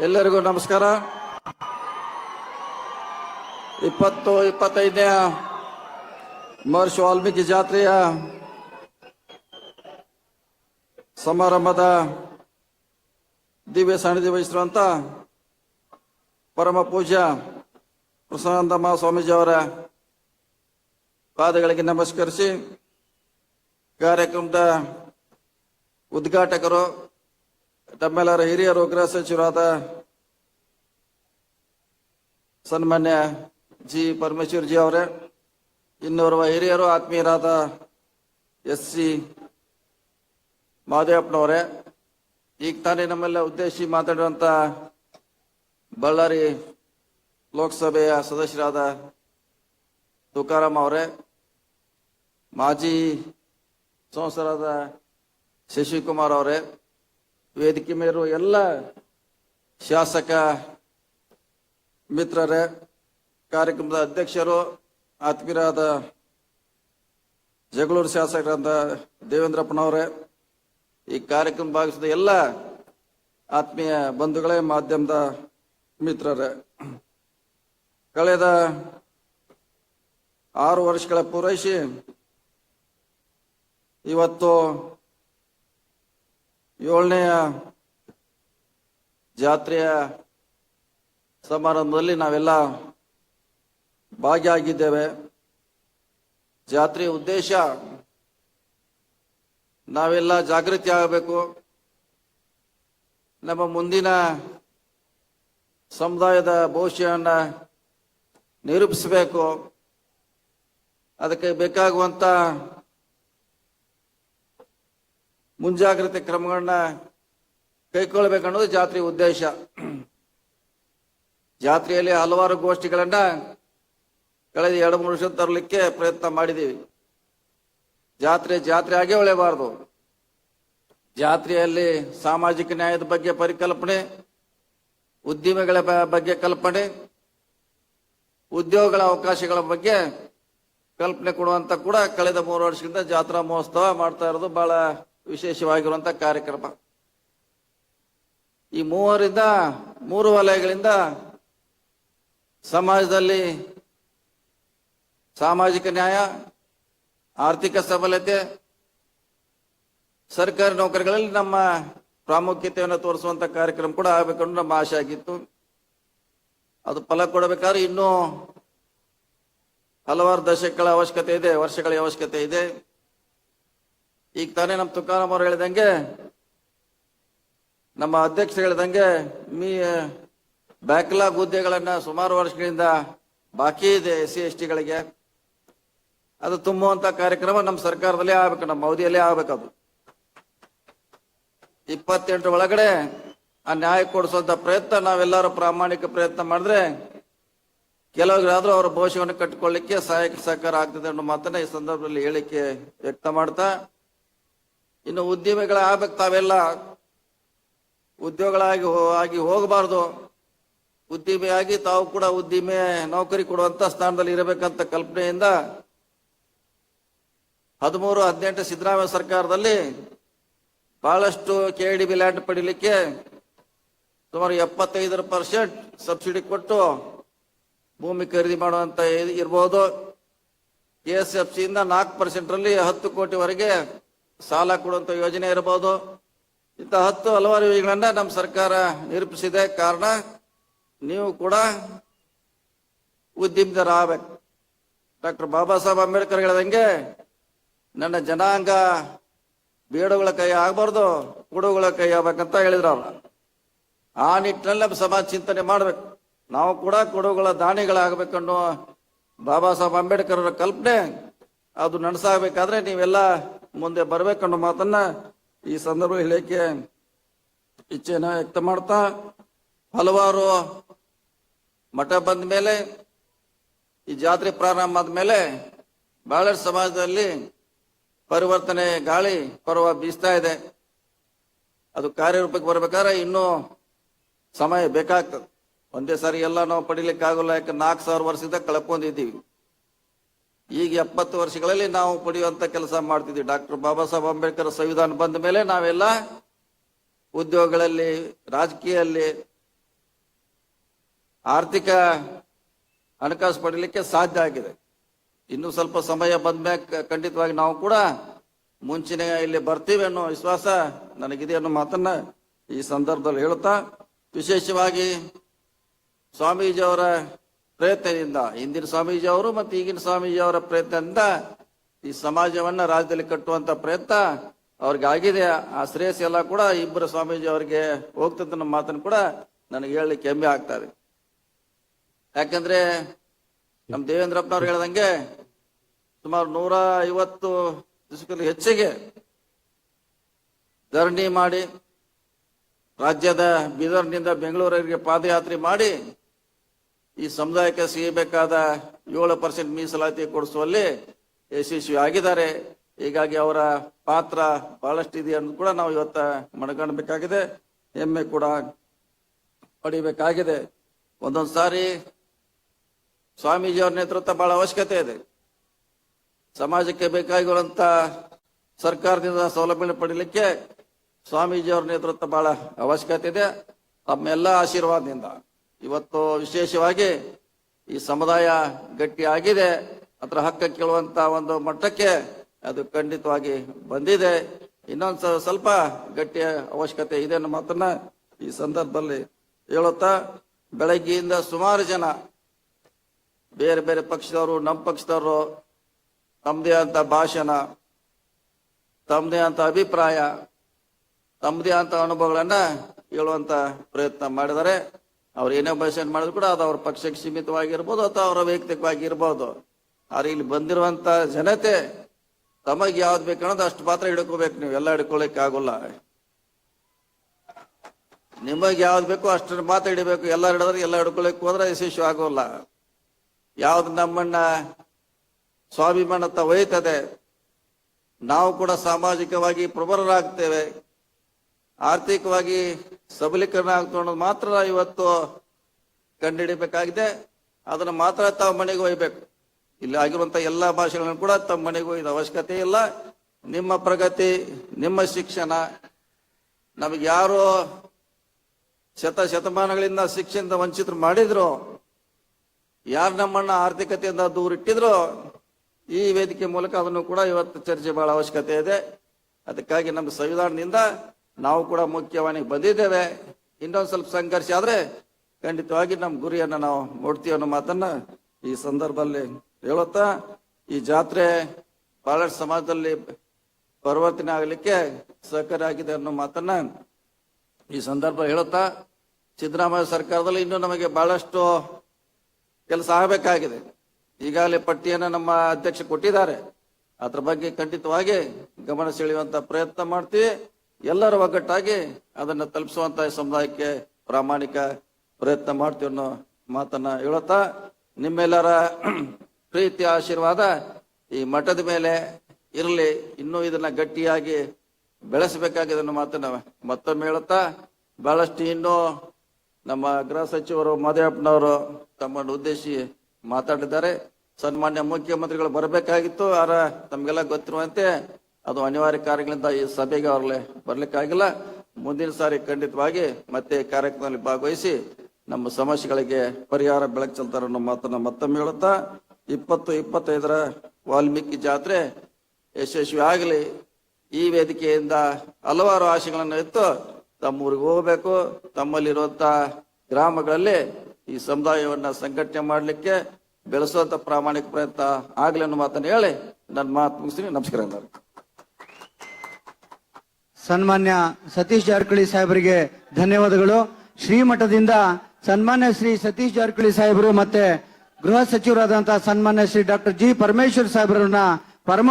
ಎಲ್ಲರಿಗೂ ನಮಸ್ಕಾರ. ಇಪ್ಪತ್ತು ಇಪ್ಪತ್ತೈದನೇ ಮಹರ್ಷಿ ವಾಲ್ಮೀಕಿ ಜಾತ್ರೆಯ ಸಮಾರಂಭದ ದಿವ್ಯ ಸಾನ್ನಿಧ್ಯ ವಹಿಸಿರುವಂತ ಪರಮ ಪೂಜ್ಯ ಪ್ರಸನ್ನಾನಂದ ಮಹಾಸ್ವಾಮೀಜಿ ಅವರ ಪಾದಗಳಿಗೆ ನಮಸ್ಕರಿಸಿ ಕಾರ್ಯಕ್ರಮದ ಉದ್ಘಾಟಕರು ತಮ್ಮೆಲ್ಲರ ಹಿರಿಯರು ಗೃಹ ಸಚಿವರಾದ ಸನ್ಮಾನ್ಯ ಜಿ ಪರಮೇಶ್ವರ್ ಜಿ ಅವರೇ, ಇನ್ನೋರ್ವ ಹಿರಿಯರು ಆತ್ಮೀಯರಾದ ಎಸ್ ಸಿ ಮಹದೇವಪ್ಪನವರೇ ಈಗ ತಾನೇ ನಮ್ಮೆಲ್ಲ ಉದ್ದೇಶಿ ಮಾತಾಡುವಂತ ಬಳ್ಳಾರಿ ಲೋಕಸಭೆಯ ಸದಸ್ಯರಾದ ತುಕಾರಾಮ್ ಅವರೇ, ಮಾಜಿ ಸಂಸದರಾದ ಶಶಿಕುಮಾರ್ ಅವರೇ ವೇದಿಕೆ ಮೇರು ಎಲ್ಲ ಶಾಸಕ ಮಿತ್ರರೇ, ಕಾರ್ಯಕ್ರಮದ ಅಧ್ಯಕ್ಷರು, ಆತ್ಮೀಯರಾದ ಜಗಳೂರು ಶಾಸಕರಾದ ದೇವೇಂದ್ರಪ್ಪನವರೇ, ಈ ಕಾರ್ಯಕ್ರಮ ಭಾಗಿಸಿದ ಎಲ್ಲ ಆತ್ಮೀಯ ಬಂಧುಗಳೇ, ಮಾಧ್ಯಮದ ಮಿತ್ರರೇ. ಕಳೆದ ಆರು ವರ್ಷಗಳ ಪೂರೈಸಿ ಇವತ್ತು ಏಳನೆಯ ಜಾತ್ರೆಯ ಸಮಾರಂಭದಲ್ಲಿ ನಾವೆಲ್ಲ ಭಾಗಿಯಾಗಿದ್ದೇವೆ. ಜಾತ್ರೆಯ ಉದ್ದೇಶ ನಾವೆಲ್ಲ ಜಾಗೃತಿ ಆಗಬೇಕು. ನಮ್ಮ ಮುಂದಿನ ಸಮುದಾಯದ ಭವಿಷ್ಯವನ್ನು ನಿರೂಪಿಸಬೇಕು. ಅದಕ್ಕೆ ಬೇಕಾಗುವಂತ ಮುಂಜಾಗ್ರತೆ ಕ್ರಮಗಳನ್ನ ಕೈಗೊಳ್ಳಬೇಕನ್ನೋದು ಜಾತ್ರೆ ಉದ್ದೇಶ. ಜಾತ್ರೆಯಲ್ಲಿ ಹಲವಾರು ಗೋಷ್ಠಿಗಳನ್ನ ಕಳೆದ ಎರಡು, ಮೂರು ವರ್ಷ ತರಲಿಕ್ಕೆ ಪ್ರಯತ್ನ ಮಾಡಿದ್ದೀವಿ. ಜಾತ್ರೆ ಜಾತ್ರೆ ಆಗೇ ಉಳಿಯಬಾರದು ಜಾತ್ರೆಯಲ್ಲಿ ಸಾಮಾಜಿಕ ನ್ಯಾಯದ ಬಗ್ಗೆ ಪರಿಕಲ್ಪನೆ, ಉದ್ದಿಮೆಗಳ ಬಗ್ಗೆ ಕಲ್ಪನೆ, ಉದ್ಯೋಗಗಳ ಅವಕಾಶಗಳ ಬಗ್ಗೆ ಕಲ್ಪನೆ ಕೊಡುವಂತ ಕೂಡ ಕಳೆದ ಮೂರು ವರ್ಷದಿಂದ ಜಾತ್ರಾ ಮಹೋತ್ಸವ ಮಾಡ್ತಾ ಇರೋದು ಬಹಳ ವಿಶೇಷವಾಗಿರುವಂತ ಕಾರ್ಯಕ್ರಮ. ಈ ಮೂವರಿಂದ, ಮೂರು ವಲಯಗಳಿಂದ ಸಮಾಜದಲ್ಲಿ ಸಾಮಾಜಿಕ ನ್ಯಾಯ, ಆರ್ಥಿಕ ಸಬಲತೆ, ಸರ್ಕಾರಿ ನೌಕರಿಗಳಲ್ಲಿ ನಮ್ಮ ಪ್ರಾಮುಖ್ಯತೆಯನ್ನು ತೋರಿಸುವಂತ ಕಾರ್ಯಕ್ರಮ ಕೂಡ ಆಗಬೇಕಂದ್ರೆ ನಮ್ಮ ಆಶೆ ಆಗಿತ್ತು. ಅದು ಫಲ ಕೊಡಬೇಕಾದ್ರೆ ಇನ್ನೂ ಹಲವಾರು ದಶಕಗಳ ಅವಶ್ಯಕತೆ ಇದೆ, ವರ್ಷಗಳ ಅವಶ್ಯಕತೆ ಇದೆ. ಈಗ ತಾನೇ ನಮ್ಮ ತುಕಾರಾಮ್ ಅವರು ಹೇಳಿದಂಗೆ, ನಮ್ಮ ಅಧ್ಯಕ್ಷರು ಹೇಳಿದಂಗೆ, ಮೀ, ಬ್ಯಾಕ್ಲಾಗ್ ಹುದ್ದೆಗಳನ್ನ ಸುಮಾರು ವರ್ಷಗಳಿಂದ ಬಾಕಿ ಇದೆ ಎಸ್ ಸಿ ಎಸ್ ಟಿಗಳಿಗೆ ಅದು ತುಂಬುವಂತ ಕಾರ್ಯಕ್ರಮ ನಮ್ಮ ಸರ್ಕಾರದಲ್ಲೇ ಆಗ್ಬೇಕು, ನಮ್ಮ ಅವಧಿಯಲ್ಲೇ ಆಗ್ಬೇಕದು. ಇಪ್ಪತ್ತೆಂಟರ ಒಳಗಡೆ ಆ ನ್ಯಾಯ ಕೊಡಿಸುವಂತ ಪ್ರಯತ್ನ ನಾವೆಲ್ಲರೂ ಪ್ರಾಮಾಣಿಕ ಪ್ರಯತ್ನ ಮಾಡಿದ್ರೆ, ಕೆಲವರಾದ್ರೂ ಅವರ ಭವಿಷ್ಯವನ್ನು ಕಟ್ಟಿಕೊಳ್ಳಿಕ್ಕೆ ಸಹಾಯಕ ಸಹಕಾರ ಆಗ್ತದೆ ಅನ್ನೋ ಮಾತನ್ನ ಈ ಸಂದರ್ಭದಲ್ಲಿ ಹೇಳಿಕೆ ವ್ಯಕ್ತ ಮಾಡ್ತಾ ಇನ್ನು ಉದ್ಯಮಿಗಳ ಆಗ್ಬೇಕು ತಾವೆಲ್ಲ. ಉದ್ಯೋಗಗಳಾಗಿ ಆಗಿ ಹೋಗಬಾರ್ದು. ಉದ್ಯಮಿಯಾಗಿ ತಾವು ಕೂಡ ಉದ್ದಿಮೆ, ನೌಕರಿ ಕೊಡುವಂತ ಸ್ಥಾನದಲ್ಲಿ ಇರಬೇಕಂತ ಕಲ್ಪನೆಯಿಂದ ಹದಿಮೂರು, ಹದಿನೆಂಟು ಸಿದ್ದರಾಮಯ್ಯ ಸರ್ಕಾರದಲ್ಲಿ ಬಹಳಷ್ಟು ಕೆ ಡಿ ಬಿ ಲ್ಯಾಂಡ್ ಪಡಿಲಿಕ್ಕೆ ಸುಮಾರು ಎಪ್ಪತ್ತೈದರ ಪರ್ಸೆಂಟ್ ಸಬ್ಸಿಡಿ ಕೊಟ್ಟು ಭೂಮಿ ಖರೀದಿ ಮಾಡುವಂತ ಇರಬಹುದು ಕೆ ಎಸ್, ಎಫ್ ಸಿಯಿಂದ ನಾಲ್ಕು ಪರ್ಸೆಂಟ್ ರಲ್ಲಿ ಹತ್ತು ಕೋಟಿವರೆಗೆ ಸಾಲ ಕೊಡುವಂತ ಯೋಜನೆ ಇರಬಹುದು ಇಂಥ ಹತ್ತು ಹಲವಾರು ಯೋಜನೆಗಳನ್ನ ನಮ್ಮ ಸರ್ಕಾರ ನಿರೂಪಿಸಿದೆ. ಕಾರಣ, ನೀವು ಕೂಡ ಉದ್ಯಮಿತರಾಗಬೇಕು. ಡಾಕ್ಟರ್ ಬಾಬಾ ಸಾಹೇಬ್ ಅಂಬೇಡ್ಕರ್ ಹೇಳ್ದಂಗೆ, ನನ್ನ ಜನಾಂಗ ಬೇಡುಗಳ ಕೈ ಆಗಬಾರ್ದು, ಕೊಡುಗಳ ಕೈ ಆಗ್ಬೇಕಂತ ಹೇಳಿದ್ರು ಅವ್ರು. ಆ ನಿಟ್ಟಿನಲ್ಲಿ ನಮ್ಮ ಸಮಾಜ ಚಿಂತನೆ ಮಾಡ್ಬೇಕು. ನಾವು ಕೂಡ ಕೊಡುಗಳ ದಾನಿಗಳಾಗಬೇಕನ್ನೋ ಬಾಬಾ ಸಾಹೇಬ್ ಅಂಬೇಡ್ಕರ್ ಅವರ ಕಲ್ಪನೆ ಅದು ನನಸಾಗಬೇಕಾದ್ರೆ ನೀವೆಲ್ಲ ಮುಂದೆ ಬರಬೇಕನ್ನೋ ಮಾತನ್ನ ಈ ಸಂದರ್ಭ ಹೇಳಿಕೆ ಇಚ್ಛೆನ ವ್ಯಕ್ತ ಮಾಡ್ತಾ ಹಲವಾರು ಮಠ ಬಂದ ಮೇಲೆ, ಈ ಜಾತ್ರೆ ಪ್ರಾರಂಭ ಆದ್ಮೇಲೆ ಬಹಳಷ್ಟು ಸಮಾಜದಲ್ಲಿ ಪರಿವರ್ತನೆ ಗಾಳಿ ಪರ್ವ ಬೀಸ್ತಾ ಇದೆ. ಅದು ಕಾರ್ಯರೂಪಕ್ಕೆ ಬರ್ಬೇಕಾದ್ರೆ ಇನ್ನೂ ಸಮಯ ಬೇಕಾಗ್ತದೆ. ಒಂದೇ ಸಾರಿ ಎಲ್ಲ ನಾವು ಪಡಿಲಿಕ್ಕೆ ಆಗೋಲ್ಲ ಯಾಕೆ ನಾಲ್ಕು ಸಾವಿರ ವರ್ಷದಿಂದ ಕಳ್ಕೊಂಡಿದ್ದೀವಿ. ಈಗ ಎಪ್ಪತ್ತು ವರ್ಷಗಳಲ್ಲಿ ನಾವು ಪಡೆಯುವಂತ ಕೆಲಸ ಮಾಡ್ತಿದ್ವಿ. ಡಾಕ್ಟರ್ ಬಾಬಾ ಸಾಹೇಬ್ ಅಂಬೇಡ್ಕರ್ ಸಂವಿಧಾನ ಬಂದ ಮೇಲೆ ನಾವೆಲ್ಲ ಉದ್ಯೋಗಗಳಲ್ಲಿ ರಾಜಕೀಯದಲ್ಲಿ ಆರ್ಥಿಕ ಹಣಕಾಸು ಪಡೀಲಿಕ್ಕೆ ಸಾಧ್ಯ ಆಗಿದೆ. ಇನ್ನು ಸ್ವಲ್ಪ ಸಮಯ ಬಂದ ಮೇಲೆ ಖಂಡಿತವಾಗಿ ನಾವು ಕೂಡ ಮುಂಚಿನ ಇಲ್ಲಿ ಬರ್ತೀವಿ ಅನ್ನೋ ವಿಶ್ವಾಸ ನನಗಿದೆ ಅನ್ನೋ ಮಾತನ್ನ ಈ ಸಂದರ್ಭದಲ್ಲಿ ಹೇಳುತ್ತಾ, ವಿಶೇಷವಾಗಿ ಸ್ವಾಮೀಜಿ ಅವರ ಪ್ರಯತ್ನದಿಂದ ಹಿಂದಿನ ಸ್ವಾಮೀಜಿ ಅವರು ಮತ್ತು ಈಗಿನ ಸ್ವಾಮೀಜಿ ಅವರ ಪ್ರಯತ್ನದಿಂದ ಈ ಸಮಾಜವನ್ನ ರಾಜ್ಯದಲ್ಲಿ ಕಟ್ಟುವಂತ ಪ್ರಯತ್ನ ಅವ್ರಿಗೆ ಆಗಿದೆ. ಆ ಶ್ರೇಯಸ್ ಎಲ್ಲ ಕೂಡ ಇಬ್ಬರು ಸ್ವಾಮೀಜಿ ಅವರಿಗೆ ಹೋಗ್ತಂತ ನಮ್ಮ ಮಾತನ್ನು ಕೂಡ ನನಗೆ ಹೇಳಲಿಕ್ಕೆ ಹೆಮ್ಮೆ ಆಗ್ತಾ ಇದೆ ಯಾಕಂದ್ರೆ ನಮ್ಮ ದೇವೇಂದ್ರಪ್ಪನವ್ರು ಹೇಳ್ದಂಗೆ ಸುಮಾರು ನೂರ ಐವತ್ತು ದಿವಸಕ್ಕೂ ಹೆಚ್ಚಿಗೆ ಧರಣಿ ಮಾಡಿ ರಾಜ್ಯದ ಬೀದರ್ನಿಂದ ಬೆಂಗಳೂರಿಗೆ ಪಾದಯಾತ್ರೆ ಮಾಡಿ ಈ ಸಮುದಾಯಕ್ಕೆ ಸಿಗಬೇಕಾದ ಏಳು ಪರ್ಸೆಂಟ್ ಮೀಸಲಾತಿ ಕೊಡಿಸುವಲ್ಲಿ ಯಶಸ್ವಿ ಆಗಿದ್ದಾರೆ. ಹೀಗಾಗಿ ಅವರ ಪಾತ್ರ ಬಹಳಷ್ಟು ಇದೆ ಅನ್ನೋದು ಕೂಡ ನಾವು ಇವತ್ತ ಮನಗಣಬೇಕಾಗಿದೆ. ಹೆಮ್ಮೆ ಕೂಡ ಪಡಿಬೇಕಾಗಿದೆ. ಒಂದೊಂದು ಸಾರಿ ಸ್ವಾಮೀಜಿ ಅವರ ನೇತೃತ್ವ ಬಹಳ ಅವಶ್ಯಕತೆ ಇದೆ. ಸಮಾಜಕ್ಕೆ ಬೇಕಾಗಿರುವಂತ ಸರ್ಕಾರದಿಂದ ಸೌಲಭ್ಯ ಪಡೀಲಿಕ್ಕೆ ಸ್ವಾಮೀಜಿ ಅವರ ನೇತೃತ್ವ ಬಹಳ ಅವಶ್ಯಕತೆ ಇದೆ. ತಮ್ಮೆಲ್ಲ ಆಶೀರ್ವಾದದಿಂದ. ಇವತ್ತು ವಿಶೇಷವಾಗಿ ಈ ಸಮುದಾಯ ಗಟ್ಟಿಯಾಗಿದೆ. ಅದರ ಹಕ್ಕ ಕೇಳುವಂತ ಒಂದು ಮಟ್ಟಕ್ಕೆ ಅದು ಖಂಡಿತವಾಗಿ ಬಂದಿದೆ. ಇನ್ನೊಂದು ಸ್ವಲ್ಪ ಗಟ್ಟಿಯ ಅವಶ್ಯಕತೆ ಇದೆ ಅನ್ನೋ ಮಾತನ್ನ ಈ ಸಂದರ್ಭದಲ್ಲಿ ಹೇಳುತ್ತಾ, ಬೆಳಗ್ಗೆಯಿಂದ ಸುಮಾರು ಜನ ಬೇರೆ ಬೇರೆ ಪಕ್ಷದವರು, ನಮ್ಮ ಪಕ್ಷದವರು ತಮ್ಮದೇ ಅಂತ ಭಾಷಣ, ತಮ್ಮದೇ ಅಂತ ಅಭಿಪ್ರಾಯ, ತಮ್ಮದೇ ಅಂತ ಅನುಭವಗಳನ್ನ ಹೇಳುವಂತ ಪ್ರಯತ್ನ ಮಾಡಿದ್ದಾರೆ ಅವ್ರು ಏನೇ ಭಾಷಣ ಮಾಡಿದ್ರು ಕೂಡ ಅದು ಅವ್ರ ಪಕ್ಷಕ್ಕೆ ಸೀಮಿತವಾಗಿರ್ಬೋದು ಅಥವಾ ಅವರ ವೈಯಕ್ತಿಕವಾಗಿ ಇರ್ಬೋದು ಆದ್ರೆ ಇಲ್ಲಿ ಬಂದಿರುವಂತ ಜನತೆ ತಮಗೆ ಯಾವ್ದು ಬೇಕನ್ನೋದು ಅಷ್ಟು ಪಾತ್ರ ಹಿಡ್ಕೋಬೇಕು ನೀವು, ಎಲ್ಲ ಹಿಡ್ಕೊಳಕ್ ಆಗೋಲ್ಲ. ನಿಮಗೆ ಯಾವ್ದು ಬೇಕೋ ಅಷ್ಟು ಮಾತ್ರ ಹಿಡಿಬೇಕು. ಎಲ್ಲ ಹಿಡಿದ್ರೆ ಎಲ್ಲ ಹಿಡ್ಕೊಳಕ್ ಹೋದ್ರೆ ಯಶಸ್ವಿ ಆಗೋಲ್ಲ. ಯಾವ್ದು ನಮ್ಮನ್ನ ಸ್ವಾಭಿಮಾನತ ಒಯ್ತದೆ ನಾವು ಕೂಡ ಸಾಮಾಜಿಕವಾಗಿ ಪ್ರಬಲರಾಗ್ತೇವೆ. ಆರ್ಥಿಕವಾಗಿ ಸಬಲೀಕರಣ ಆಗ್ತು ಅನ್ನೋದು ಮಾತ್ರ ಇವತ್ತು ಕಂಡುಹಿಡಿಬೇಕಾಗಿದೆ ಅದನ್ನ ಮಾತ್ರ ತಾವು ಮನೆಗೆ ಒಯ್ಬೇಕು. ಇಲ್ಲಿ ಆಗಿರುವಂತಹ ಎಲ್ಲಾ ಭಾಷೆಗಳನ್ನು ಕೂಡ ತಮ್ಮ ಮನೆಗೆ ಒಯ್ದ ಅವಶ್ಯಕತೆ ಇಲ್ಲ. ನಿಮ್ಮ ಪ್ರಗತಿ, ನಿಮ್ಮ ಶಿಕ್ಷಣ, ನಮಗೆ ಯಾರು ಶತ ಶತಮಾನಗಳಿಂದ ಶಿಕ್ಷಣದ ವಂಚಿತರು ಮಾಡಿದ್ರು, ಯಾರು ನಮ್ಮನ್ನ ಆರ್ಥಿಕತೆಯಿಂದ ದೂರ ಇಟ್ಟಿದ್ರು ಈ ವೇದಿಕೆ ಮೂಲಕ ಅದನ್ನು ಕೂಡ ಇವತ್ತು ಚರ್ಚೆ ಬಹಳ ಅವಶ್ಯಕತೆ ಇದೆ. ಅದಕ್ಕಾಗಿ ನಮ್ಮ ಸಂವಿಧಾನದಿಂದ ನಾವು ಕೂಡ ಮುಖ್ಯವಾಣಿಗೆ ಬಂದಿದ್ದೇವೆ. ಇನ್ನೊಂದು ಸ್ವಲ್ಪ ಸಂಘರ್ಷ ಆದ್ರೆ ಖಂಡಿತವಾಗಿ ನಮ್ಮ ಗುರಿಯನ್ನು ನಾವು ಮುಟ್ತೀವಿ ಅನ್ನೋ ಮಾತನ್ನ ಈ ಸಂದರ್ಭದಲ್ಲಿ ಹೇಳುತ್ತಾ, ಈ ಜಾತ್ರೆ ಬಹಳಷ್ಟು ಸಮಾಜದಲ್ಲಿ ಪರಿವರ್ತನೆ ಆಗಲಿಕ್ಕೆ ಸಹಕಾರಿ ಆಗಿದೆ ಅನ್ನೋ ಮಾತನ್ನ ಈ ಸಂದರ್ಭ ಹೇಳುತ್ತಾ, ಸಿದ್ದರಾಮಯ್ಯ ಸರ್ಕಾರದಲ್ಲಿ ಇನ್ನೂ ನಮಗೆ ಬಹಳಷ್ಟು ಕೆಲಸ ಆಗಬೇಕಾಗಿದೆ. ಈಗಾಗಲೇ ಪಟ್ಟಿಯನ್ನು ನಮ್ಮ ಅಧ್ಯಕ್ಷ ಕೊಟ್ಟಿದ್ದಾರೆ. ಅದ್ರ ಬಗ್ಗೆ ಖಂಡಿತವಾಗಿ ಗಮನ ಸೆಳೆಯುವಂತ ಪ್ರಯತ್ನ ಮಾಡ್ತೀವಿ. ಎಲ್ಲರ ಒಗ್ಗಟ್ಟಾಗಿ ಅದನ್ನು ತಲುಪಿಸುವಂತ ಸಮುದಾಯಕ್ಕೆ ಪ್ರಾಮಾಣಿಕ ಪ್ರಯತ್ನ ಮಾಡ್ತೀವಿ ಅನ್ನೋ ಮಾತನ್ನ ಹೇಳುತ್ತಾ, ನಿಮ್ಮೆಲ್ಲರ ಪ್ರೀತಿ ಆಶೀರ್ವಾದ ಈ ಮಠದ ಮೇಲೆ ಇರಲಿ, ಇನ್ನೂ ಇದನ್ನ ಗಟ್ಟಿಯಾಗಿ ಬೆಳೆಸಬೇಕಾಗಿದೆ ಅನ್ನೋ ಮಾತನ್ನ ಮತ್ತೊಮ್ಮೆ ಹೇಳುತ್ತಾ, ಬಹಳಷ್ಟು ಇನ್ನೂ ನಮ್ಮ ಗೃಹ ಸಚಿವರು ಮಾದೇವಪ್ಪನವರು ತಮ್ಮನ್ನು ಉದ್ದೇಶಿ ಮಾತಾಡಿದ್ದಾರೆ. ಸನ್ಮಾನ್ಯ ಮುಖ್ಯಮಂತ್ರಿಗಳು ಬರಬೇಕಾಗಿತ್ತು, ಆರ ತಮಗೆಲ್ಲ ಗೊತ್ತಿರುವಂತೆ ಅದು ಅನಿವಾರ್ಯ ಕಾರ್ಯಗಳಿಂದ ಈ ಸಭೆಗೆ ಅವ್ರಲ್ಲೇ ಬರ್ಲಿಕ್ಕಾಗಿಲ್ಲ ಮುಂದಿನ ಸಾರಿ ಖಂಡಿತವಾಗಿ ಮತ್ತೆ ಕಾರ್ಯಕ್ರಮದಲ್ಲಿ ಭಾಗವಹಿಸಿ ನಮ್ಮ ಸಮಸ್ಯೆಗಳಿಗೆ ಪರಿಹಾರ ಬೆಳಕು ಚೆಲ್ತಾರ ಅನ್ನೋ ಮಾತನ್ನ ಮತ್ತೊಮ್ಮೆ ಹೇಳುತ್ತಾ, ಇಪ್ಪತ್ತು ಇಪ್ಪತ್ತೈದರ ವಾಲ್ಮೀಕಿ ಜಾತ್ರೆ ಯಶಸ್ವಿ ಆಗಲಿ. ಈ ವೇದಿಕೆಯಿಂದ ಹಲವಾರು ಆಶೆಗಳನ್ನು ಇತ್ತು ತಮ್ಮೂರಿಗೆ ಹೋಗಬೇಕು. ತಮ್ಮಲ್ಲಿರುವಂತ ಗ್ರಾಮಗಳಲ್ಲಿ ಈ ಸಮುದಾಯವನ್ನ ಸಂಘಟನೆ ಮಾಡಲಿಕ್ಕೆ ಬೆಳೆಸುವಂತ ಪ್ರಾಮಾಣಿಕ ಪ್ರಯತ್ನ ಆಗಲಿ ಅನ್ನೋ ಮಾತನ್ನು ಹೇಳಿ ನನ್ನ ಮಾತು ಮುಗಿಸ್ತೀನಿ. ನಮಸ್ಕಾರ. ಸನ್ಮಾನ್ಯ ಸತೀಶ್ ಜಾರಕಿಹೊಳಿ ಸಾಹೇಬರಿಗೆ ಧನ್ಯವಾದಗಳು. ಶ್ರೀಮಠದಿಂದ ಸನ್ಮಾನ್ಯ ಶ್ರೀ ಸತೀಶ್ ಜಾರಕಿಹೊಳಿ ಸಾಹೇಬರು ಮತ್ತೆ ಗೃಹ ಸಚಿವರಾದಂತಹ ಸನ್ಮಾನ್ಯ ಶ್ರೀ ಡಾಕ್ಟರ್ ಜಿ ಪರಮೇಶ್ವರ್ ಸಾಹೇಬರನ್ನ ಪರಮ